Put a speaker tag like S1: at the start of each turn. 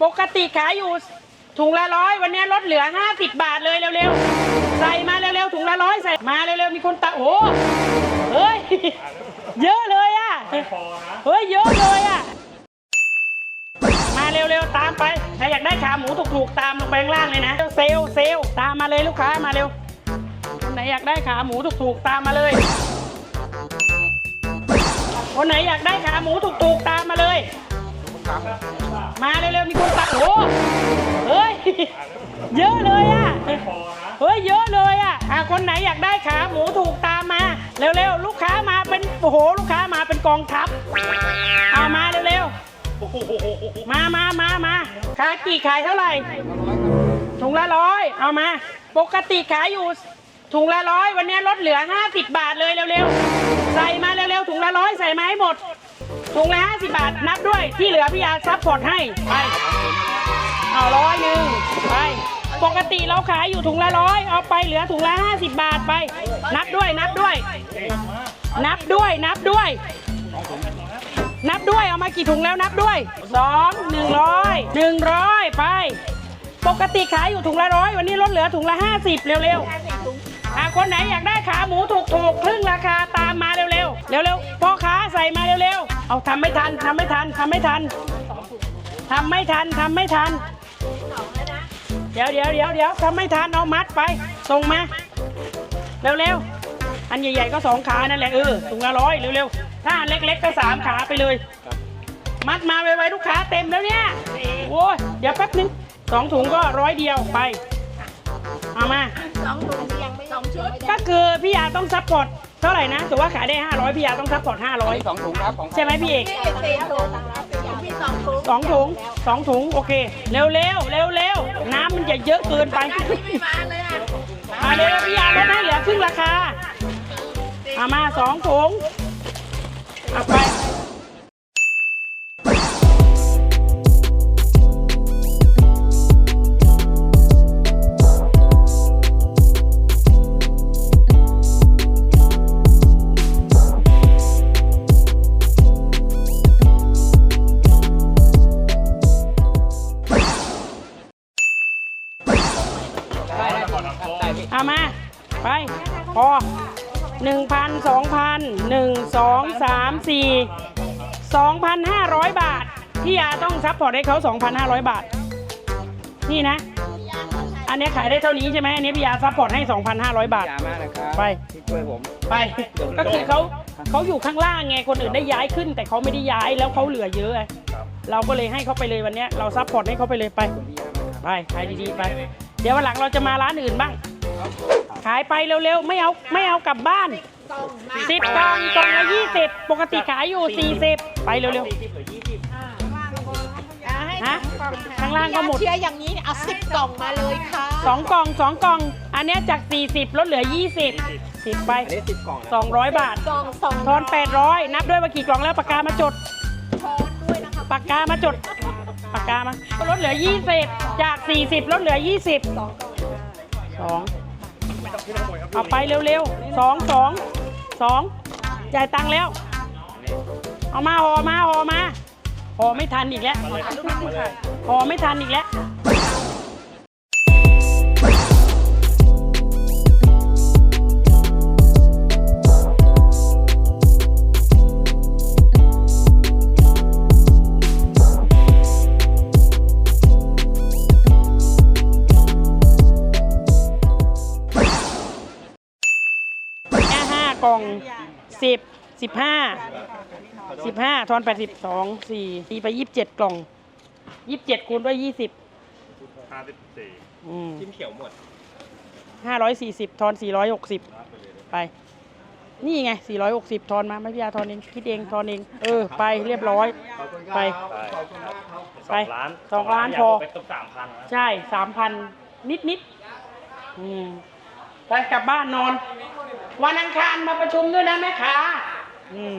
S1: ปกติขายอยู่ถุงละร้อยวันนี้ลดเหลือห้าสิบบาทเลยเร็วๆ ใส่มาเร็วๆถุงละร้อยใส่มาเร็วๆมีคนตะโอ้เฮ้ยเยอะเลยอะ
S2: พอนะ
S1: เฮ้ยเยอะเลยอะมาเร็วๆตามไปใครอยากได้ขาหมูถูกๆตามลงไปข้างล่างเลยนะเซลลเซลลตามมาเลยลูกค้ามาเร็วคนไหนอยากได้ขาหมูถูกๆตามมาเลย คนไหนอยากได้ขาหมูถูกๆตามมาเลย มาเร็วๆมีคนตักโอ้เฮ้ย เยอะเลยอะ เฮ้ยเยอะเลยอะอะคนไหนอยากได้ขาหมูถูกตามมา เร็วๆลูกค้ามาเป็นโอ้โหลูกค้ามาเป็นกองทัพเอามาเร็วๆมามามามาคากี่ขายเท่าไหร่ถุงละร้อยเอามา ปกติขายอยู่ถุงละร้อยวันนี้ลดเหลือ 50 บาทเลยเร็วๆ ร้อยใส่มาให้หมดถุงละ50บาทนับด้วยที่เหลือพี่ยาซับพอร์ตให้ไปเอาร้อยหนึ่งไปปกติเราขายอยู่ถุงละร้อยเอาไปเหลือถุงละ50บาทไป นับด้วยนับด้วย นับด้วยนับด้วย นับด้วยเอามากี่ถุงแล้วนับด้วยสองหนึ่งร้อยหนึ่งร้อยไป ปกติขายอยู่ถุงละร้อยวันนี้ลดเหลือถุงละ50เร็วๆอะคนไหนอยากได้ขาหมูถูกๆครึ่งราคาตามมาเร็วๆเร็วๆ ส่มาเร็วๆ เอาทำไม่ทันทำไม่ทันทำไม่ทันทำไม่ทันทำไม่ทัน เดี๋ยวเดี๋ยวเดี๋ยวเดี๋ยวทำไม่ทันเอามัดไปส่งมา เร็วๆ อันใหญ่ๆก็สองขานั่นแหละเออถุงละร้อยเร็วๆ ถ้าอันเล็กๆก็สามขาไปเลย มัดมาไวๆลูกค้าเต็มแล้วเนี่ย โอ้ยเดี๋ยวแป๊บนึงสองถุงก็ร้อยเดียวไป เอามา
S3: สองถุงยังไม่สองชุด
S1: ก็คือพี่ยาต้องซัพพอร์ตเท่าไหร่นะถือว่าขายได้ 500 พี่ยาต้องซัพพอร์ต500
S4: สองถุงครับของ
S1: ใช่ไหมพี่เอก
S3: พี่สี่ถุงพี่สองถุง
S1: สองถุงสองถุงโอเค เร็วๆเร็วๆเร็วๆน้ำมันจะเยอะเกินไป
S3: ไม่มาเลยอะ
S1: มาเร็วพี่ยาลดให้เหลือครึ่งราคาเอามาสองถุงเอาไป เอามา ไป พอหนึ่งพันสองพันหนึ่งสองสามสี่สองพันห้าร้อยบาท พี่ยาต้องซัพพอร์ตให้เขาสองพันห้าร้อยบาท นี่นะ อันนี้ขายได้เท่านี้ใช่ไหมอันนี้พี่ยาซัพพอร์ตให้สองพันห้าร้อยบาท
S4: ยามากนะครับ
S1: ไป
S4: ที่ช่วยผม
S1: ไป ก็คือเขาเขาอยู่ข้างล่างไง คนอื่นได้ย้ายขึ้น แต่เขาไม่ได้ย้ายแล้วเขาเหลือเยอะไงเราก็เลยให้เขาไปเลยวันเนี้ยเราซัพพอร์ตให้เขาไปเลยไป
S4: พี่ยามากครับ
S1: ไปขายดีๆไป เดี๋ยววันหลังเราจะมาร้านอื่นบ้าง ขายไปเร็วๆ ไม่เอาไม่เอากลับบ้าน
S3: กล่องมา
S1: สิบกล่องกล่องละยี่สิบปกติขายอยู่สี่สิบไปเร็ว
S3: อ่าให้
S1: ฮะ
S3: สองกล่อง
S1: ข้างล่างก็หมด
S3: เชียร์อย่างนี้เอาสิบกล่องมาเลยค่ะ
S1: ๆสองกล่องสองกล่อง อันเนี้ยจากสี่สิบลดเหลือยี่สิบสิบไป
S4: อันนี้สิบกล่องนะ
S1: สองร้อยบาท
S3: กล่องสอง
S1: ทอนแปดร้อยนับด้วยว่ากี่กล่องแล้วปากกามาจด
S3: ช้อนด้วยนะคะ
S1: ปากกามาจด ปากกามาลดเหลือยี่สิบจากสี่สิบลดเหลือยี่สิบสองเอาไปเร็วๆสองสองสองจ่ายตังค์แล้ว เอามาห่อมาห่อมาห่อไม่ทันอีกแล้วห่อไม่ทันอีกแล้ว องสิบสิบห้าสิบห้าทอนแปดสิบสองสี่ตีไปยี่สิบเจ็ดกล่องยี่สิบเจ็ดคูณด้วยยี่สิบ
S2: ห้าสิบสี่
S1: อืม
S4: จิ้มเขียวหมด
S1: ห้าร้อยสี่สิบทอนสี่ร้อยหกสิบไป นี่ไงสี่ร้อยหกสิบทอนมาไม่พี่ยาทอนเองคิดเองทอนเอง เออ ไปเรียบร้อย ไป
S2: ส
S1: ไป
S2: องล้าน
S1: สองล้านพอ
S2: ไปตกสามพันนะ
S1: ใช่สามพันนิดนิดๆอืม ไปกลับบ้านนอน วันอังคารมาประชุมด้วยนะแม่ขาอืม